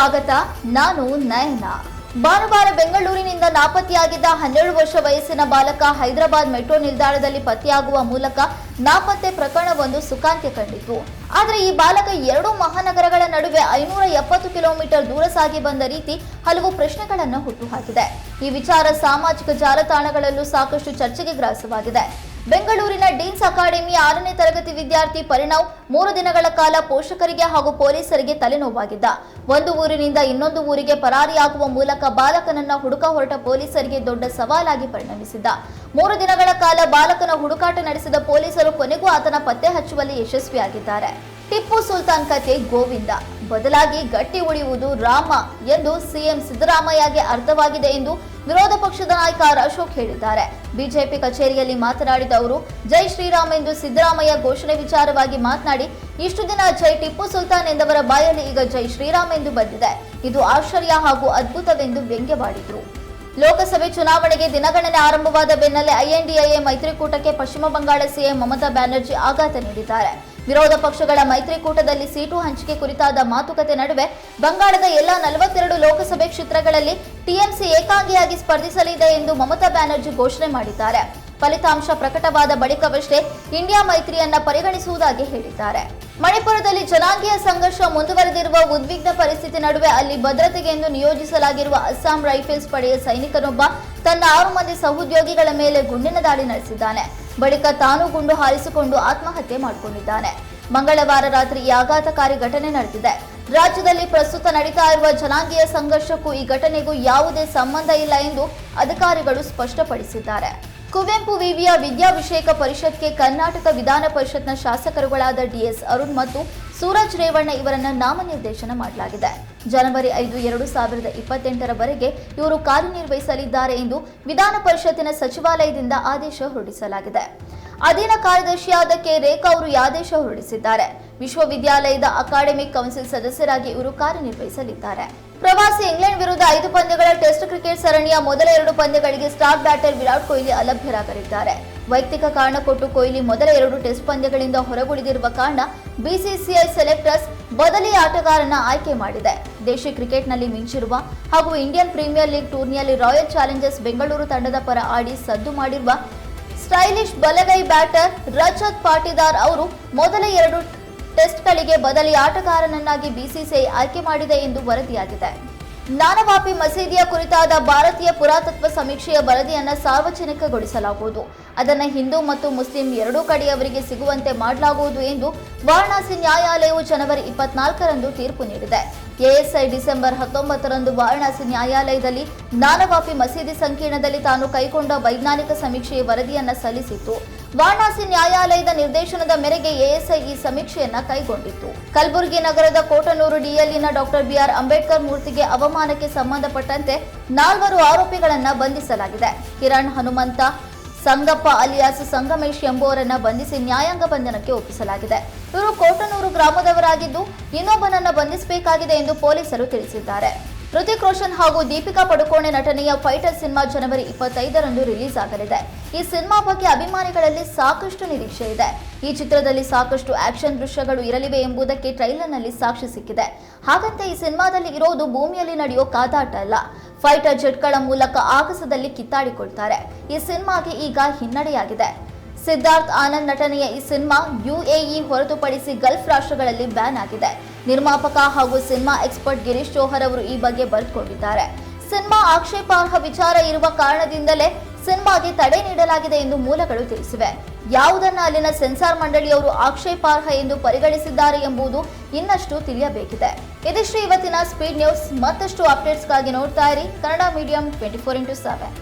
ಸ್ವಾಗತ, ನಾನು ನಯನ. ಭಾನುವಾರ ಬೆಂಗಳೂರಿನಿಂದ ನಾಪತ್ತೆಯಾಗಿದ್ದ ಹನ್ನೆರಡು ವರ್ಷ ವಯಸ್ಸಿನ ಬಾಲಕ ಹೈದರಾಬಾದ್ ಮೆಟ್ರೋ ನಿಲ್ದಾಣದಲ್ಲಿ ಪತ್ತೆಯಾಗುವ ಮೂಲಕ ನಾಪತ್ತೆ ಪ್ರಕರಣವೊಂದು ಸುಖಾಂತ್ಯ ಕಂಡಿತು ಆದರೆ ಈ ಬಾಲಕ ಎರಡು ಮಹಾನಗರಗಳ ನಡುವೆ ಐನೂರ ಎಪ್ಪತ್ತು ಕಿಲೋಮೀಟರ್ ದೂರ ಸಾಗಿ ಬಂದ ರೀತಿ ಹಲವು ಪ್ರಶ್ನೆಗಳನ್ನು ಹುಟ್ಟುಹಾಕಿದೆ ಈ ವಿಚಾರ ಸಾಮಾಜಿಕ ಜಾಲತಾಣಗಳಲ್ಲೂ ಸಾಕಷ್ಟು ಚರ್ಚೆಗೆ ಗ್ರಾಸವಾಗಿದೆ. ಬೆಂಗಳೂರಿನ ಡೀನ್ಸ್ ಅಕಾಡೆಮಿ ಆರನೇ ತರಗತಿ ವಿದ್ಯಾರ್ಥಿ ಪರಿಣವ್ ಮೂರು ದಿನಗಳ ಕಾಲ ಪೋಷಕರಿಗೆ ಹಾಗೂ ಪೊಲೀಸರಿಗೆ ತಲೆನೋವಾಗಿದ್ದ. ಒಂದು ಊರಿನಿಂದ ಇನ್ನೊಂದು ಊರಿಗೆ ಪರಾರಿಯಾಗುವ ಮೂಲಕ ಬಾಲಕನನ್ನ ಹುಡುಕ ಹೊರಟ ಪೊಲೀಸರಿಗೆ ದೊಡ್ಡ ಸವಾಲಾಗಿ ಪರಿಣಮಿಸಿದ್ದ. ಮೂರು ದಿನಗಳ ಕಾಲ ಬಾಲಕನ ಹುಡುಕಾಟ ನಡೆಸಿದ ಪೊಲೀಸರು ಕೊನೆಗೂ ಆತನ ಪತ್ತೆ ಹಚ್ಚುವಲ್ಲಿ ಯಶಸ್ವಿಯಾಗಿದ್ದಾರೆ. ಟಿಪ್ಪು ಸುಲ್ತಾನ್ ಕತೆ ಗೋವಿಂದ. ಬದಲಾಗಿ ಗಟ್ಟಿ ಉಳಿಯುವುದು ರಾಮ ಎಂದು ಸಿಎಂ ಸಿದ್ದರಾಮಯ್ಯಗೆ ಅರ್ಥವಾಗಿದೆ ಎಂದು ವಿರೋಧ ಪಕ್ಷದ ನಾಯಕ ಅಶೋಕ್ ಹೇಳಿದ್ದಾರೆ. ಬಿಜೆಪಿ ಕಚೇರಿಯಲ್ಲಿ ಮಾತನಾಡಿದ ಅವರು, ಜೈ ಶ್ರೀರಾಮ್ ಎಂದು ಸಿದ್ದರಾಮಯ್ಯ ಘೋಷಣೆ ವಿಚಾರವಾಗಿ ಮಾತನಾಡಿ, ಇಷ್ಟು ದಿನ ಜೈ ಟಿಪ್ಪು ಸುಲ್ತಾನ್ ಎಂದವರ ಬಾಯಲ್ಲಿ ಈಗ ಜೈ ಶ್ರೀರಾಮ್ ಎಂದು ಬಂದಿದೆ. ಇದು ಆಶ್ಚರ್ಯ ಹಾಗೂ ಅದ್ಭುತವೆಂದು ವ್ಯಂಗ್ಯವಾಡಿದರು. ಲೋಕಸಭೆ ಚುನಾವಣೆಗೆ ದಿನಗಣನೆ ಆರಂಭವಾದ ಬೆನ್ನಲ್ಲೇ ಐಎನ್ಡಿಎ ಮೈತ್ರಿಕೂಟಕ್ಕೆ ಪಶ್ಚಿಮ ಬಂಗಾಳ ಸಿಎಂ ಮಮತಾ ಬ್ಯಾನರ್ಜಿ ಆಘಾತ ನೀಡಿದ್ದಾರೆ. ವಿರೋಧ ಪಕ್ಷಗಳ ಮೈತ್ರಿಕೂಟದಲ್ಲಿ ಸೀಟು ಹಂಚಿಕೆ ಕುರಿತಾದ ಮಾತುಕತೆ ನಡುವೆ ಬಂಗಾಳದ ಎಲ್ಲಾ ನಲವತ್ತೆರಡು ಲೋಕಸಭೆ ಕ್ಷೇತ್ರಗಳಲ್ಲಿ ಟಿಎಂಸಿ ಏಕಾಂಗಿಯಾಗಿ ಸ್ಪರ್ಧಿಸಲಿದೆ ಎಂದು ಮಮತಾ ಬ್ಯಾನರ್ಜಿ ಘೋಷಣೆ ಮಾಡಿದ್ದಾರೆ. ಫಲಿತಾಂಶ ಪ್ರಕಟವಾದ ಬಳಿಕವಷ್ಟೇ ಇಂಡಿಯಾ ಮೈತ್ರಿಯನ್ನ ಪರಿಗಣಿಸುವುದಾಗಿ ಹೇಳಿದ್ದಾರೆ. ಮಣಿಪುರದಲ್ಲಿ ಜನಾಂಗೀಯ ಸಂಘರ್ಷ ಮುಂದುವರೆದಿರುವ ಉದ್ವಿಗ್ನ ಪರಿಸ್ಥಿತಿ ನಡುವೆ ಅಲ್ಲಿ ಭದ್ರತೆಗೆ ಎಂದು ನಿಯೋಜಿಸಲಾಗಿರುವ ಅಸ್ಸಾಂ ರೈಫಲ್ಸ್ ಪಡೆಯ ಸೈನಿಕನೊಬ್ಬ ತನ್ನ ಆರು ಮಂದಿ ಸಹೋದ್ಯೋಗಿಗಳ ಮೇಲೆ ಗುಂಡಿನ ದಾಳಿ ನಡೆಸಿದ್ದಾನೆ. ಬಳಿಕ ತಾನು ಗುಂಡು ಹಾರಿಸಿಕೊಂಡು ಆತ್ಮಹತ್ಯೆ ಮಾಡಿಕೊಂಡಿದ್ದಾನೆ. ಮಂಗಳವಾರ ರಾತ್ರಿ ಈ ಆಘಾತಕಾರಿ ಘಟನೆ ನಡೆದಿದೆ. ರಾಜ್ಯದಲ್ಲಿ ಪ್ರಸ್ತುತ ನಡೀತಾ ಇರುವ ಜನಾಂಗೀಯ ಸಂಘರ್ಷಕ್ಕೂ ಈ ಘಟನೆಗೂ ಯಾವುದೇ ಸಂಬಂಧ ಇಲ್ಲ ಎಂದು ಅಧಿಕಾರಿಗಳು ಸ್ಪಷ್ಟಪಡಿಸಿದ್ದಾರೆ. ಕುವೆಂಪು ವಿವಿಯ ವಿದ್ಯಾಭಿಷೇಕ ಪರಿಷತ್ಗೆ ಕರ್ನಾಟಕ ವಿಧಾನ ಪರಿಷತ್ನ ಶಾಸಕರುಗಳಾದ ಡಿಎಸ್ ಅರುಣ್ ಮತ್ತು ಸೂರಜ್ ರೇವಣ್ಣ ಇವರನ್ನ ನಾಮನಿರ್ದೇಶನ ಮಾಡಲಾಗಿದೆ. ಜನವರಿ ಐದು, ಎರಡು ಸಾವಿರದ ಇಪ್ಪತ್ತೆಂಟರವರೆಗೆ ಇವರು ಕಾರ್ಯನಿರ್ವಹಿಸಲಿದ್ದಾರೆ ಎಂದು ವಿಧಾನ ಪರಿಷತ್ತಿನ ಸಚಿವಾಲಯದಿಂದ ಆದೇಶ ಹೊರಡಿಸಲಾಗಿದೆ. ಅಧೀನ ಕಾರ್ಯದರ್ಶಿಯಾದ ಕೆ. ರೇಖಾ ಅವರು ಈ ಆದೇಶ ಹೊರಡಿಸಿದ್ದಾರೆ. ವಿಶ್ವವಿದ್ಯಾಲಯದ ಅಕಾಡೆಮಿಕ್ ಕೌನ್ಸಿಲ್ ಸದಸ್ಯರಾಗಿ ಇವರು ಕಾರ್ಯನಿರ್ವಹಿಸಲಿದ್ದಾರೆ. ಪ್ರವಾಸಿ ಇಂಗ್ಲೆಂಡ್ ವಿರುದ್ಧ ಐದು ಪಂದ್ಯಗಳ ಟೆಸ್ಟ್ ಕ್ರಿಕೆಟ್ ಸರಣಿಯ ಮೊದಲ ಎರಡು ಪಂದ್ಯಗಳಿಗೆ ಸ್ಟಾರ್ ಬ್ಯಾಟರ್ ವಿರಾಟ್ ಕೊಹ್ಲಿ ಅಲಭ್ಯರಾಗಲಿದ್ದಾರೆ. ವೈಯಕ್ತಿಕ ಕಾರಣ ಕೊಟ್ಟು ಕೊಹ್ಲಿ ಮೊದಲ ಎರಡು ಟೆಸ್ಟ್ ಪಂದ್ಯಗಳಿಂದ ಹೊರಗುಳಿದಿರುವ ಕಾರಣ ಬಿಸಿಸಿಐ ಸೆಲೆಕ್ಟರ್ಸ್ ಬದಲಿ ಆಟಗಾರನ ಆಯ್ಕೆ ಮಾಡಿದೆ. ದೇಶಿ ಕ್ರಿಕೆಟ್ನಲ್ಲಿ ಮಿಂಚಿರುವ ಹಾಗೂ ಇಂಡಿಯನ್ ಪ್ರೀಮಿಯರ್ ಲೀಗ್ ಟೂರ್ನಿಯಲ್ಲಿ ರಾಯಲ್ ಚಾಲೆಂಜರ್ಸ್ ಬೆಂಗಳೂರು ತಂಡದ ಪರ ಆಡಿ ಸದ್ದು ಮಾಡಿರುವ ಸ್ಟೈಲಿಶ್ ಬಲಗೈ ಬ್ಯಾಟರ್ ರಜತ್ ಪಾಟಿದಾರ್ ಅವರು ಮೊದಲ ಎರಡು ಟೆಸ್ಟ್ಗಳಿಗೆ ಬದಲಿ ಆಟಗಾರನನ್ನಾಗಿ ಬಿಸಿಸಿಐ ಆಯ್ಕೆ ಮಾಡಿದೆ ಎಂದು ವರದಿಯಾಗಿದೆ. ನಾನವಾಪಿ ಮಸೀದಿಯ ಕುರಿತಾದ ಭಾರತೀಯ ಪುರಾತತ್ವ ಸಮೀಕ್ಷೆಯ ವರದಿಯನ್ನು ಸಾರ್ವಜನಿಕಗೊಳಿಸಲಾಗುವುದು. ಅದನ್ನು ಹಿಂದೂ ಮತ್ತು ಮುಸ್ಲಿಂ ಎರಡೂ ಕಡೆಯವರಿಗೆ ಸಿಗುವಂತೆ ಮಾಡಲಾಗುವುದು ಎಂದು ವಾರಣಾಸಿ ನ್ಯಾಯಾಲಯವು ಜನವರಿ ಇಪ್ಪತ್ನಾಲ್ಕರಂದು ತೀರ್ಪು ನೀಡಿದೆ. ಎಎಸ್ಐ ಡಿಸೆಂಬರ್ ಹತ್ತೊಂಬತ್ತರಂದು ವಾರಣಾಸಿ ನ್ಯಾಯಾಲಯದಲ್ಲಿ ನಾನವಾಪಿ ಮಸೀದಿ ಸಂಕೀರ್ಣದಲ್ಲಿ ತಾನು ಕೈಗೊಂಡ ವೈಜ್ಞಾನಿಕ ಸಮೀಕ್ಷೆಯ ವರದಿಯನ್ನು ಸಲ್ಲಿಸಿತ್ತು. ವಾರಣಾಸಿ ನ್ಯಾಯಾಲಯದ ನಿರ್ದೇಶನದ ಮೇರೆಗೆ ಎಎಸ್ಐ ಈ ಸಮೀಕ್ಷೆಯನ್ನ ಕೈಗೊಂಡಿತ್ತು. ಕಲಬುರಗಿ ನಗರದ ಕೋಟನೂರು ಡಿಎಲ್ಇನ ಡಾಕ್ಟರ್ ಬಿಆರ್ ಅಂಬೇಡ್ಕರ್ ಮೂರ್ತಿಗೆ ಅವಮಾನಕ್ಕೆ ಸಂಬಂಧಪಟ್ಟಂತೆ ನಾಲ್ವರು ಆರೋಪಿಗಳನ್ನ ಬಂಧಿಸಲಾಗಿದೆ. ಕಿರಣ್ ಹನುಮಂತ ಸಂಗಪ್ಪ ಅಲಿಯಾಸ್ ಸಂಗಮೇಶ್ ಎಂಬುವರನ್ನ ಬಂಧಿಸಿ ನ್ಯಾಯಾಂಗ ಬಂಧನಕ್ಕೆ ಒಪ್ಪಿಸಲಾಗಿದೆ. ಇವರು ಕೋಟನೂರು ಗ್ರಾಮದವರಾಗಿದ್ದು ಇನ್ನೊಬ್ಬನನ್ನ ಬಂಧಿಸಬೇಕಾಗಿದೆ ಎಂದು ಪೊಲೀಸರು ತಿಳಿಸಿದ್ದಾರೆ. ಹೃತಿಕ್ ರೋಷನ್ ಹಾಗೂ ದೀಪಿಕಾ ಪಡುಕೋಣೆ ನಟನೆಯ ಫೈಟರ್ ಸಿನಿಮಾ ಜನವರಿ ಇಪ್ಪತ್ತೈದರಂದು ರಿಲೀಸ್ ಆಗಲಿದೆ. ಈ ಸಿನಿಮಾ ಬಗ್ಗೆ ಅಭಿಮಾನಿಗಳಲ್ಲಿ ಸಾಕಷ್ಟು ನಿರೀಕ್ಷೆ ಇದೆ. ಈ ಚಿತ್ರದಲ್ಲಿ ಸಾಕಷ್ಟು ಆಕ್ಷನ್ ದೃಶ್ಯಗಳು ಇರಲಿವೆ ಎಂಬುದಕ್ಕೆ ಟ್ರೈಲರ್ನಲ್ಲಿ ಸಾಕ್ಷಿ ಸಿಕ್ಕಿದೆ. ಹಾಗಂತೆ ಈ ಸಿನಿಮಾದಲ್ಲಿ ಇರೋದು ಭೂಮಿಯಲ್ಲಿ ನಡೆಯೋ ಕಾದಾಟ ಅಲ್ಲ. ಫೈಟರ್ ಜೆಟ್ಗಳ ಮೂಲಕ ಆಕಾಶದಲ್ಲಿ ಕಿತ್ತಾಡಿಕೊಳ್ತಾರೆ. ಈ ಸಿನಿಮಾಗೆ ಈಗ ಹಿನ್ನಡೆಯಾಗಿದೆ. ಸಿದ್ಧಾರ್ಥ್ ಆನಂದ್ ನಟನೆಯ ಈ ಸಿನಿಮಾ ಯುಎಇ ಹೊರತುಪಡಿಸಿ ಗಲ್ಫ್ ರಾಷ್ಟ್ರಗಳಲ್ಲಿ ಬ್ಯಾನ್ ಆಗಿದೆ. ನಿರ್ಮಾಪಕ ಹಾಗೂ ಸಿನಿಮಾ ಎಕ್ಸ್ಪರ್ಟ್ ಗಿರೀಶ್ ಜೋಹರ್ ಅವರು ಈ ಬಗ್ಗೆ ಬರೆದುಕೊಂಡಿದ್ದಾರೆ. ಸಿನಿಮಾ ಆಕ್ಷೇಪಾರ್ಹ ವಿಚಾರ ಇರುವ ಕಾರಣದಿಂದಲೇ ಸಿನಿಮಾಗೆ ತಡೆ ನೀಡಲಾಗಿದೆ ಎಂದು ಮೂಲಗಳು ತಿಳಿಸಿವೆ. ಯಾವುದನ್ನ ಅಲ್ಲಿನ ಸೆನ್ಸಾರ್ ಮಂಡಳಿಯವರು ಆಕ್ಷೇಪಾರ್ಹ ಎಂದು ಪರಿಗಣಿಸಿದ್ದಾರೆ ಎಂಬುದು ಇನ್ನಷ್ಟು ತಿಳಿಯಬೇಕಿದೆ. ಇದಿಷ್ಟು ಇವತ್ತಿನ ಸ್ಪೀಡ್ ನ್ಯೂಸ್ ಮತ್ತಷ್ಟು ಅಪ್ಡೇಟ್ಸ್ಗಾಗಿ ನೋಡ್ತಾ ಇರಿ. Kannada medium twenty four into seven